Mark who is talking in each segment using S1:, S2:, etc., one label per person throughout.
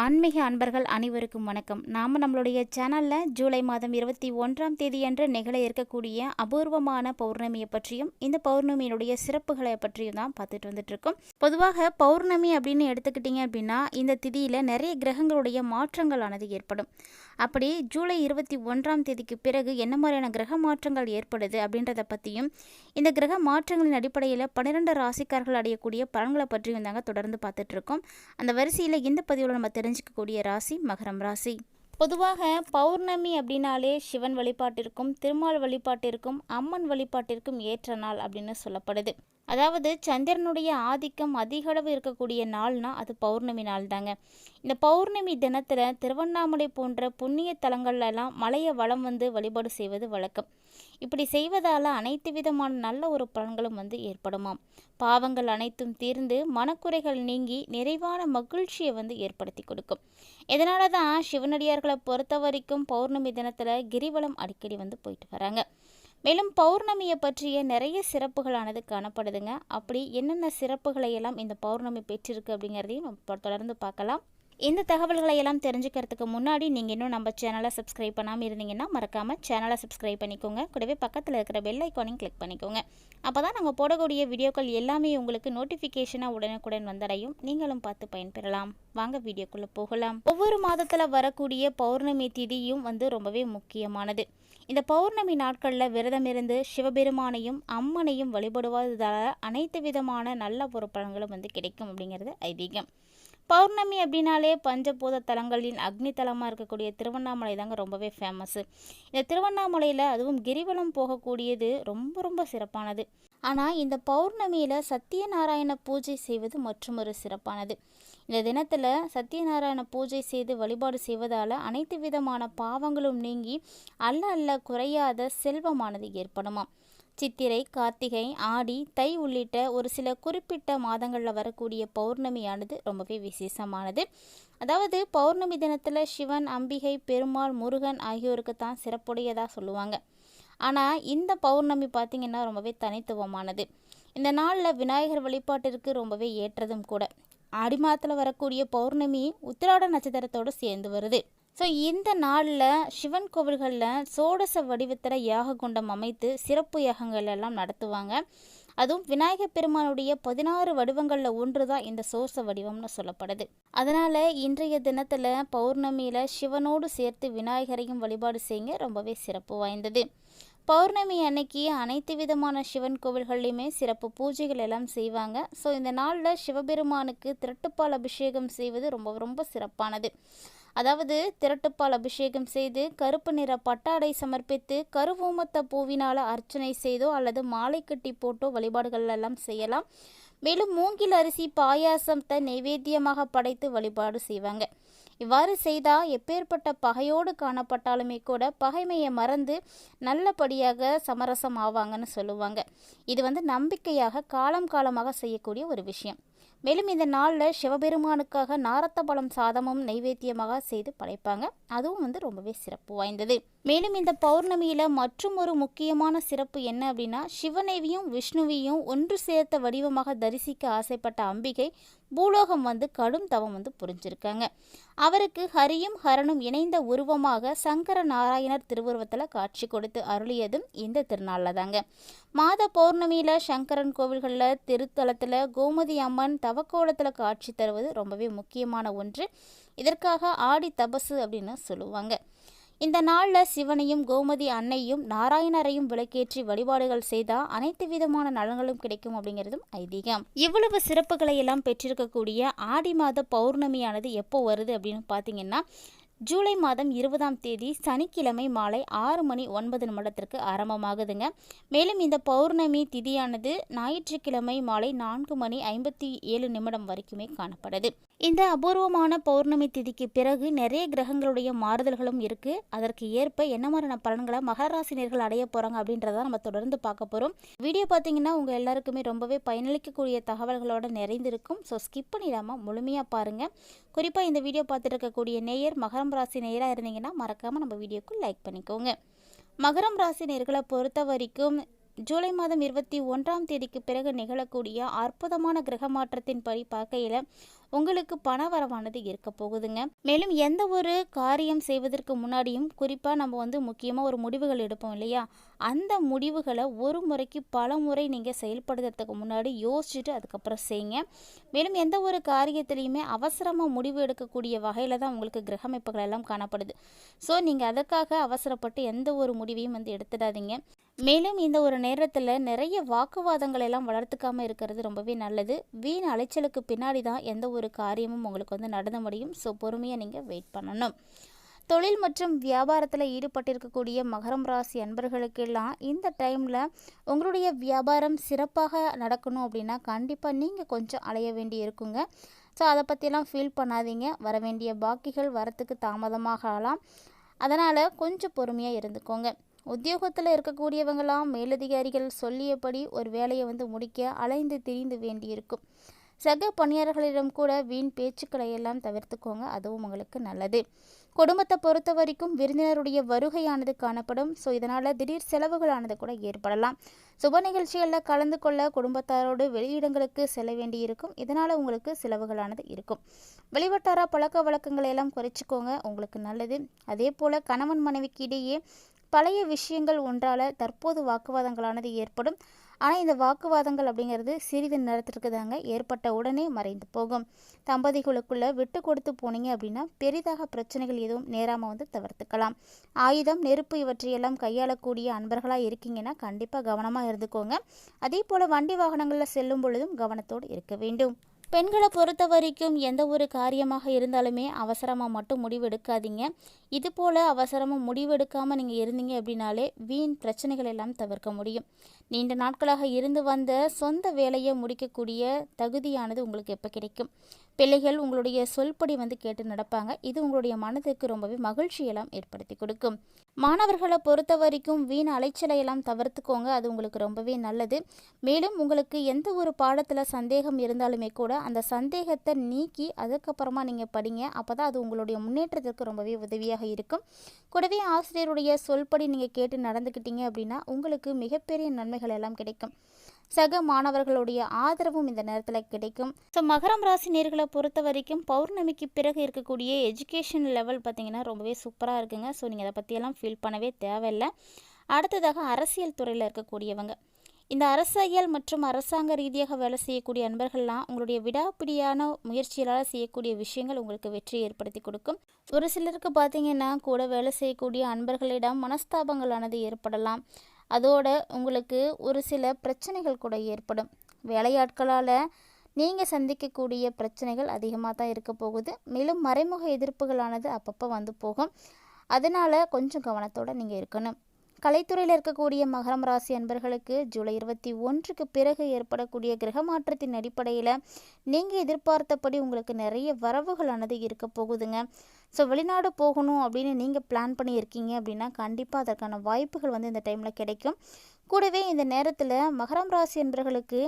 S1: ஆன்மீக அன்பர்கள் அனைவருக்கும் வணக்கம். நாம் நம்மளுடைய சேனலில் ஜூலை மாதம் இருபத்தி ஒன்றாம் தேதியன்று நிகழ இருக்கக்கூடிய அபூர்வமான பௌர்ணமியை பற்றியும் இந்த பௌர்ணமியினுடைய சிறப்புகளை பற்றியும் தான் பார்த்துட்டு வந்துட்டுருக்கோம். பொதுவாக பௌர்ணமி அப்படின்னு எடுத்துக்கிட்டிங்க அப்படின்னா இந்த திதியில் நிறைய கிரகங்களுடைய மாற்றங்களானது ஏற்படும். அப்படி ஜூலை இருபத்தி ஒன்றாம் தேதிக்கு பிறகு என்ன மாதிரியான கிரக மாற்றங்கள் ஏற்படுது அப்படின்றத பற்றியும் இந்த கிரக மாற்றங்களின் அடிப்படையில் பன்னிரெண்டு ராசிக்காரர்கள் அடையக்கூடிய பலன்களை பற்றியும் தாங்க தொடர்ந்து பார்த்துட்ருக்கோம் அந்த வரிசையில் இந்த பதிவில் நம்ம தெரிஞ்சுக்கக்கூடிய ராசி மகரம் ராசி. பொதுவாக பௌர்ணமி அப்படின்னாலே சிவன் வழிபாட்டிற்கும் திருமால் வழிபாட்டிற்கும் அம்மன் வழிபாட்டிற்கும் ஏற்ற நாள் அப்படின்னு சொல்லப்படுது. அதாவது சந்திரனுடைய ஆதிக்கம் அதிகளவு இருக்கக்கூடிய நாள்னா அது பௌர்ணமி நாள் தாங்க இந்த பௌர்ணமி தினத்தில் திருவண்ணாமலை போன்ற புண்ணிய தலங்கள்லாம் மலையை வளம் வந்து வழிபாடு செய்வது வழக்கம். இப்படி செய்வதால் அனைத்து விதமான நல்ல ஒரு பலன்களும் வந்து ஏற்படுமாம். பாவங்கள் அனைத்தும் தீர்ந்து மனக்குறைகள் நீங்கி நிறைவான மகிழ்ச்சியை வந்து ஏற்படுத்தி கொடுக்கும். இதனால தான் சிவனடியார்களை பொறுத்த வரைக்கும் பௌர்ணமி தினத்தில் கிரிவலம் அடிக்கடி வந்து போயிட்டு வராங்க. மேலும் பௌர்ணமியை பற்றிய நிறைய சிறப்புகளானது காணப்படுதுங்க. அப்படி என்னென்ன சிறப்புகளை எல்லாம் இந்த பௌர்ணமி பெற்றிருக்கு அப்படிங்கிறதையும் நம்ம தொடர்ந்து பார்க்கலாம். இந்த தகவல்களை எல்லாம் தெரிஞ்சுக்கிறதுக்கு முன்னாடி நீங்கள் இன்னும் நம்ம சேனலை சப்ஸ்கிரைப் பண்ணாமல் இருந்தீங்கன்னா மறக்காமல் சேனலை சப்ஸ்கிரைப் பண்ணிக்கோங்க. கூடவே பக்கத்தில் இருக்கிற பெல் ஐக்கானையும் கிளிக் பண்ணிக்கோங்க. அப்போ தான் நாங்கள் போடக்கூடிய வீடியோக்கள் எல்லாமே உங்களுக்கு நோட்டிஃபிகேஷனாக உடனுக்குடன் வந்தடையும். நீங்களும் பார்த்து பயன்பெறலாம். வாங்க வீடியோக்குள்ளே போகலாம். ஒவ்வொரு மாதத்தில் வரக்கூடிய பௌர்ணமி திதியும் வந்து ரொம்பவே முக்கியமானது. இந்த பௌர்ணமி நாட்களில் விரதமிருந்து சிவபெருமானையும் அம்மனையும் வழிபடுவதால் அனைத்து விதமான நல்ல ஒரு வந்து கிடைக்கும் அப்படிங்கிறது ஐதீகம். பௌர்ணமி அப்படின்னாலே பஞ்சபூத தலங்களின் அக்னி தலமாக இருக்கக்கூடிய திருவண்ணாமலை தாங்க ரொம்பவே ஃபேமஸ்ஸு இந்த திருவண்ணாமலையில் அதுவும் கிரிவலம் போகக்கூடியது ரொம்ப ரொம்ப சிறப்பானது. ஆனால் இந்த பௌர்ணமியில் சத்தியநாராயண பூஜை செய்வது மற்றும் ஒரு சிறப்பானது. இந்த தினத்தில் சத்தியநாராயண பூஜை செய்து வழிபாடு செய்வதால் அனைத்து விதமான பாவங்களும் நீங்கி அல்ல அல்ல குறையாத செல்வமானது ஏற்படுமாம். சித்திரை கார்த்திகை ஆடி தை உள்ளிட்ட ஒரு சில குறிப்பிட்ட மாதங்களில் வரக்கூடிய பௌர்ணமியானது ரொம்பவே விசேஷமானது. அதாவது பௌர்ணமி தினத்தில் சிவன் அம்பிகை பெருமாள் முருகன் ஆகியோருக்கு தான் சிறப்புடையதாக சொல்லுவாங்க. ஆனால் இந்த பௌர்ணமி பார்த்திங்கன்னா ரொம்பவே தனித்துவமானது. இந்த நாளில் விநாயகர் வழிபாட்டிற்கு ரொம்பவே ஏற்றதும் கூட. ஆடி மாதத்தில் வரக்கூடிய பௌர்ணமி உத்திராட நட்சத்திரத்தோடு சேர்ந்து வருது. ஸோ இந்த நாளில் சிவன் கோவில்களில் சோடச வடிவத்தில் யாக குண்டம் அமைத்து சிறப்பு யாகங்கள் எல்லாம் நடத்துவாங்க. அதுவும் விநாயகர் பெருமானுடைய பதினாறு வடிவங்களில் ஒன்று தான் இந்த சோச வடிவம்னு சொல்லப்படுது. அதனால் இன்றைய தினத்தில் பௌர்ணமியில் சிவனோடு சேர்த்து விநாயகரையும் வழிபாடு செய்யுங்க. ரொம்பவே சிறப்பு வாய்ந்தது. பௌர்ணமி அன்னைக்கு அனைத்து விதமான சிவன் கோவில்கள்லையுமே சிறப்பு பூஜைகள் எல்லாம் செய்வாங்க. ஸோ இந்த நாளில் சிவபெருமானுக்கு திரட்டுப்பால் அபிஷேகம் செய்வது ரொம்ப ரொம்ப சிறப்பானது. அதாவது திரட்டுப்பால் அபிஷேகம் செய்து கருப்பு நிற பட்டாடை சமர்ப்பித்து கருவூமத்த பூவினால் அர்ச்சனை செய்தோ அல்லது மாலை கட்டி போட்டோ வழிபாடுகள் எல்லாம் செய்யலாம். மேலும் மூங்கில் அரிசி பாயாசத்தை நைவேத்தியமாக படைத்து வழிபாடு செய்வாங்க. இவ்வாறு செய்தால் எப்பேற்பட்ட பகையோடு காணப்பட்டாலுமே கூட பகைமையை மறந்து நல்லபடியாக சமரசம் ஆவாங்கன்னு சொல்லுவாங்க. இது வந்து நம்பிக்கையாக காலம் காலமாக செய்யக்கூடிய ஒரு விஷயம். மேலும் இந்த நாளில் சிவபெருமானுக்காக நாரத்த பழம் சாதமும் நைவேத்தியமாக செய்து படைப்பாங்க. அதுவும் வந்து ரொம்பவே சிறப்பு வாய்ந்தது. மேலும் இந்த பௌர்ணமியில் மற்றும் ஒரு முக்கியமான சிறப்பு என்ன அப்படின்னா சிவனைவியும் விஷ்ணுவையும் ஒன்று சேர்த்த வடிவமாக தரிசிக்க ஆசைப்பட்ட அம்பிகை பூலோகம் வந்து கடும் தவம் வந்து புரிஞ்சிருக்காங்க. அவருக்கு ஹரியும் ஹரனும் இணைந்த உருவமாக சங்கர நாராயணர் திருவுருவத்தில் காட்சி கொடுத்து அருளியதும் இந்த திருநாளில் தாங்க. மாத பௌர்ணமியில் சங்கரன் கோவில்களில் திருத்தலத்தில் கோமதி அம்மன் தவக்கோலத்தில் காட்சி தருவது ரொம்பவே முக்கியமான ஒன்று. இதற்காக ஆடி தபசு அப்படின்னு சொல்லுவாங்க. இந்த நாளில் சிவனையும் கோமதி அன்னையும் நாராயணரையும் விளக்கேற்றி வழிபாடுகள் செய்தால் அனைத்து விதமான நலன்களும் கிடைக்கும் அப்படிங்கிறதும் ஐதீகம். இவ்வளவு சிறப்புகளை எல்லாம் பெற்றிருக்கக்கூடிய ஆடி மாத பௌர்ணமியானது எப்போ வருது அப்படின்னு பார்த்தீங்கன்னா ஜூலை மாதம் இருபதாம் தேதி சனிக்கிழமை மாலை ஆறு மணி ஒன்பது நிமிடத்திற்கு ஆரம்பமாகுதுங்க. மேலும் இந்த பௌர்ணமி திதியானது ஞாயிற்றுக்கிழமை மாலை நான்கு மணி ஐம்பத்தி ஏழு நிமிடம் வரைக்குமே காணப்படுது. இந்த அபூர்வமான பௌர்ணமி திதிக்கு பிறகு நிறைய கிரகங்களுடைய மாறுதல்களும் இருக்கு. அதற்கு ஏற்ப என்ன மாதிரியான பலன்களை மகராசினியர்கள் அடைய போறாங்க அப்படின்றத நம்ம தொடர்ந்து பார்க்க போறோம். வீடியோ பார்த்தீங்கன்னா உங்க எல்லாருக்குமே ரொம்பவே பயனளிக்கக்கூடிய தகவல்களோட நிறைந்திருக்கும். ஸோ ஸ்கிப் பண்ணிடாம முழுமையா பாருங்க. குறிப்பா இந்த வீடியோ பார்த்துட்டு இருக்கக்கூடிய நேயர் மகரம் ராசி நேயராக இருந்தீங்கன்னா மறக்காமல் நம்ம வீடியோக்கு லைக் பண்ணிக்கோங்க. மகரம் ராசி நேர்களை பொறுத்த வரைக்கும் ஜூலை மாதம் இருபத்தி ஒன்றாம் தேதிக்கு பிறகு நிகழக்கூடிய அற்புதமான கிரக மாற்றத்தின் படி பார்க்கையில் உங்களுக்கு பண வரவானது இருக்க போகுதுங்க. மேலும் எந்த ஒரு காரியம் செய்வதற்கு முன்னாடியும் குறிப்பாக நம்ம வந்து முக்கியமாக ஒரு முடிவுகள் எடுப்போம் இல்லையா? அந்த முடிவுகளை ஒரு முறைக்கு பல முறை நீங்கள் செயல்படுத்துறதுக்கு முன்னாடி யோசிச்சுட்டு அதுக்கப்புறம் செய்யுங்க. மேலும் எந்த ஒரு காரியத்திலையுமே அவசரமாக முடிவு எடுக்கக்கூடிய வகையில் தான் உங்களுக்கு கிரக அமைப்புகள் எல்லாம் காணப்படுது. ஸோ நீங்கள் அதற்காக அவசரப்பட்டு எந்த ஒரு முடிவையும் வந்து எடுத்துடாதீங்க. மேலும் இந்த ஒரு நேரத்தில் நிறைய வாக்குவாதங்கள் எல்லாம் வளர்த்துக்காமல் இருக்கிறது ரொம்பவே நல்லது. வீண் அலைச்சலுக்கு பின்னாடி தான் எந்த ஒரு காரியமும் உங்களுக்கு வந்து நடந்து முடியும். ஸோ பொறுமையாக நீங்கள் வெயிட் பண்ணணும். தொழில் மற்றும் வியாபாரத்தில் ஈடுபட்டிருக்கக்கூடிய மகரம் ராசி அன்பர்களுக்கெல்லாம் இந்த டைமில் உங்களுடைய வியாபாரம் சிறப்பாக நடக்கணும் அப்படின்னா கண்டிப்பாக நீங்கள் கொஞ்சம் அலைய வேண்டி இருக்குங்க. ஸோ அதை பற்றிலாம் ஃபீல் பண்ணாதீங்க. வர வேண்டிய பாக்கிகள் வரத்துக்கு தாமதமாக ஆகலாம் அதனால் கொஞ்சம் பொறுமையாக இருந்துக்கோங்க. உத்தியோகத்தில் இருக்கக்கூடியவங்களாம் மேலதிகாரிகள் சொல்லியபடி ஒரு வேலையை வந்து முடிக்க அலைந்து திரிந்து வேண்டியிருக்கும். சக பணியாளர்களிடம் கூட வீண் பேச்சுக்களை எல்லாம் தவிர்த்துக்கோங்க. அதுவும் உங்களுக்கு நல்லது. குடும்பத்தை பொறுத்த வரைக்கும் விருந்தினருடைய வருகையானது காணப்படும். ஸோ இதனால் திடீர் செலவுகளானது கூட ஏற்படலாம். சுப நிகழ்ச்சிகளில் கலந்து கொள்ள குடும்பத்தாரோடு வெளியிடங்களுக்கு செல்ல வேண்டியிருக்கும். இதனால் உங்களுக்கு செலவுகளானது இருக்கும். வெளிவட்டார பழக்க வழக்கங்களை எல்லாம் குறைச்சிக்கோங்க. உங்களுக்கு நல்லது. அதே போல் கணவன் மனைவிக்கு இடையே பழைய விஷயங்கள் ஒன்றால் தற்போது வாக்குவாதங்களானது ஏற்படும். ஆனால் இந்த வாக்குவாதங்கள் அப்படிங்கிறது சிறிது நேரத்திற்கு தாங்க ஏற்பட்ட உடனே மறைந்து போகும். தம்பதிகளுக்குள்ளே விட்டு கொடுத்து போனீங்க அப்படின்னா பெரிதாக பிரச்சனைகள் எதுவும் நேராமல் வந்து தவிர்த்துக்கலாம். ஆயுதம் நெருப்பு இவற்றையெல்லாம் கையாளக்கூடிய அன்பர்களாக இருக்கீங்கன்னா கண்டிப்பாக கவனமாக இருந்துக்கோங்க. அதே போல் வண்டி வாகனங்களில் செல்லும் பொழுதும் கவனத்தோடு இருக்க வேண்டும். பெண்களை பொறுத்த வரைக்கும் எந்த ஒரு காரியமாக இருந்தாலுமே அவசரமாக மட்டும் முடிவெடுக்காதீங்க. இது போல் அவசரமாக முடிவெடுக்காமல் நீங்கள் இருந்தீங்க அப்படின்னாலே வீண் பிரச்சனைகள் எல்லாம் தவிர்க்க முடியும். நீண்ட நாட்களாக இருந்து வந்த சொந்த வேலையை முடிக்கக்கூடிய தகுதியானது உங்களுக்கு எப்போ கிடைக்கும்? பிள்ளைகள் உங்களுடைய சொல்படி வந்து கேட்டு நடப்பாங்க. இது உங்களுடைய மனதிற்கு ரொம்பவே மகிழ்ச்சியெல்லாம் ஏற்படுத்தி கொடுக்கும். மாணவர்களை பொறுத்த வரைக்கும் வீண் அலைச்சலை எல்லாம் தவிர்த்துக்கோங்க. அது உங்களுக்கு ரொம்பவே நல்லது. மேலும் உங்களுக்கு எந்த ஒரு பாடத்தில் சந்தேகம் இருந்தாலுமே கூட அந்த சந்தேகத்தை நீக்கி அதுக்கப்புறமா நீங்கள் படிங்க. அப்போ தான் அது உங்களுடைய முன்னேற்றத்திற்கு ரொம்பவே உதவியாக இருக்கும். கூடவே ஆசிரியருடைய சொல்படி நீங்கள் கேட்டு நடந்துக்கிட்டீங்க அப்படின்னா உங்களுக்கு மிகப்பெரிய நன்மைகள் எல்லாம் கிடைக்கும். சக மாணவர்களுடைய ஆதரவும் இந்த நேரத்தில் கிடைக்கும். ஸோ மகரம் ராசி நேர்களை பொறுத்த வரைக்கும் பௌர்ணமிக்கு பிறகு இருக்கக்கூடிய எஜுகேஷன் லெவல் பார்த்திங்கன்னா ரொம்பவே சூப்பராக இருக்குங்க. ஸோ நீங்கள் அதை பற்றியெல்லாம் ஃபீல் பண்ணவே தேவையில்லை. அடுத்ததாக அரசியல் துறையில் இருக்கக்கூடியவங்க. இந்த அரசியல் மற்றும் அரசாங்க ரீதியாக வேலை செய்யக்கூடிய அன்பர்கள்லாம் உங்களுடைய விடாப்பிடியான முயற்சிகளால் செய்யக்கூடிய விஷயங்கள் உங்களுக்கு வெற்றி ஏற்படுத்தி கொடுக்கும். ஒரு சிலருக்கு பார்த்தீங்கன்னா கூட வேலை செய்யக்கூடிய அன்பர்களிடம் மனஸ்தாபங்களானது ஏற்படலாம். அதோட உங்களுக்கு ஒரு சில பிரச்சனைகள் கூட ஏற்படும். வேலையாட்களால் நீங்கள் சந்திக்கக்கூடிய பிரச்சனைகள் அதிகமாக தான் இருக்க போகுது. மேலும் மறைமுக எதிர்ப்புகளானது அப்பப்போ வந்து போகும். அதனால் கொஞ்சம் கவனத்தோடு நீங்கள் இருக்கணும். கலைத்துறையில் இருக்கக்கூடிய மகரம் ராசி அன்பர்களுக்கு ஜூலை இருபத்தி ஒன்றுக்கு பிறகு ஏற்படக்கூடிய கிரக மாற்றத்தின் அடிப்படையில் நீங்கள் எதிர்பார்த்தபடி உங்களுக்கு நிறைய வரவுகளானது இருக்க போகுதுங்க. ஸோ வெளிநாடு போகணும் அப்படின்னு நீங்கள் பிளான் பண்ணியிருக்கீங்க அப்படின்னா கண்டிப்பாக அதற்கான வாய்ப்புகள் வந்து இந்த டைமில் கிடைக்கும். கூடவே இந்த நேரத்தில் மகரம் ராசி அன்பர்களுக்கு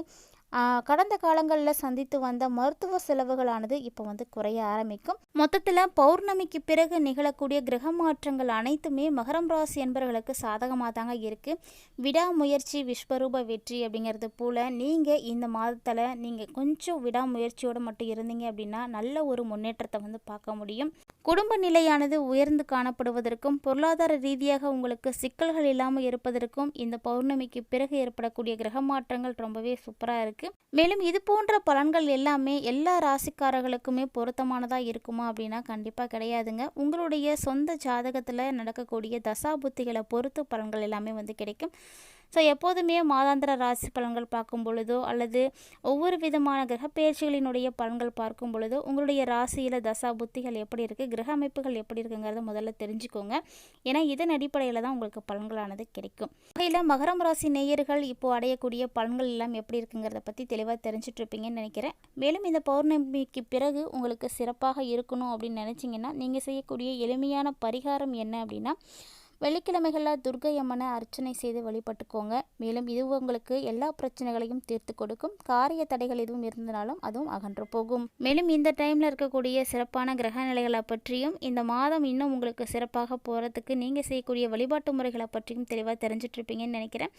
S1: கடந்த காலங்களில் சந்தித்து வந்த மருத்துவ செலவுகளானது இப்போ வந்து குறைய ஆரம்பிக்கும். மொத்தத்தில் பௌர்ணமிக்கு பிறகு நிகழக்கூடிய கிரக மாற்றங்கள் அனைத்துமே மகரம் ராசி என்பவர்களுக்கு சாதகமாக தாங்க இருக்குது விடாமுயற்சி விஸ்வரூப வெற்றி அப்படிங்கிறது போல் நீங்கள் இந்த மாதத்தில் நீங்கள் கொஞ்சம் விடாமுயற்சியோடு மட்டும் இருந்தீங்க அப்படின்னா நல்ல ஒரு முன்னேற்றத்தை வந்து பார்க்க முடியும். குடும்ப நிலையானது உயர்ந்து காணப்படுவதற்கும் பொருளாதார ரீதியாக உங்களுக்கு சிக்கல்கள் இல்லாமல் இருப்பதற்கும் இந்த பௌர்ணமிக்கு பிறகு ஏற்படக்கூடிய கிரக மாற்றங்கள் ரொம்பவே சூப்பராக இருக்குது மேலும் இது போன்ற பலன்கள் எல்லாமே எல்லா ராசிக்காரர்களுக்குமே பொருத்தமானதாக இருக்குமா அப்படின்னா கண்டிப்பாக கிடையாதுங்க. உங்களுடைய சொந்த ஜாதகத்தில் நடக்கக்கூடிய தசா புத்திகளை பொறுத்து பலன்கள் எல்லாமே வந்து கிடைக்கும். ஸோ எப்போதுமே மாதாந்திர ராசி பலன்கள் பார்க்கும் பொழுதோ அல்லது ஒவ்வொரு விதமான கிரக பயிற்சிகளினுடைய பலன்கள் பார்க்கும் பொழுதோ உங்களுடைய ராசியில் தசா புத்திகள் எப்படி இருக்குது கிரக அமைப்புகள் எப்படி இருக்குங்கிறத முதல்ல தெரிஞ்சுக்கோங்க. ஏன்னா இதன் அடிப்படையில் தான் உங்களுக்கு பலன்களானது கிடைக்கும். வகையில் மகரம் ராசி நேயர்கள் இப்போது அடையக்கூடிய பலன்கள் எல்லாம் எப்படி இருக்குங்கிறத பற்றி தெளிவாக தெரிஞ்சுட்டு இருப்பீங்கன்னு நினைக்கிறேன். மேலும் இந்த பௌர்ணமிக்கு பிறகு உங்களுக்கு சிறப்பாக இருக்கணும் அப்படின்னு நினச்சிங்கன்னா நீங்கள் செய்யக்கூடிய எளிமையான பரிகாரம் என்ன அப்படின்னா வெள்ளிக்கிழமைகளில் துர்க்கை அம்மனை அர்ச்சனை செய்து வழிபட்டுக்கோங்க. மேலும் இது உங்களுக்கு எல்லா பிரச்சனைகளையும் தீர்த்து கொடுக்கும். காரிய தடைகள் எதுவும் இருந்தனாலும் அதுவும் அகன்று போகும். மேலும் இந்த டைமில் இருக்கக்கூடிய சிறப்பான கிரக நிலைகளை பற்றியும் இந்த மாதம் இன்னும் உங்களுக்கு சிறப்பாக போகிறதுக்கு நீங்கள் செய்யக்கூடிய வழிபாட்டு முறைகளை பற்றியும் தெளிவாக தெரிஞ்சிட்ருப்பீங்கன்னு நினைக்கிறேன்.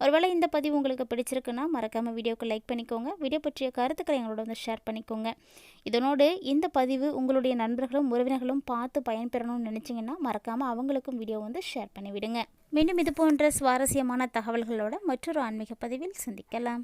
S1: ஒருவேளை இந்த பதிவு உங்களுக்கு பிடிச்சிருக்குன்னா மறக்காமல் வீடியோக்கு லைக் பண்ணிக்கோங்க. வீடியோ பற்றிய கருத்துக்களை எங்களோட வந்து ஷேர் பண்ணிக்கோங்க. இதனோடு இந்த பதிவு உங்களுடைய நண்பர்களும் உறவினர்களும் பார்த்து பயன்பெறணும்னு நினச்சிங்கன்னா மறக்காமல் அவங்களுக்கும் வீடியோ வந்து ஷேர் பண்ணிவிடுங்க. மீண்டும் இது போன்ற சுவாரஸ்யமான தகவல்களோட மற்றொரு ஆன்மீக பதிவில் சந்திக்கலாம்.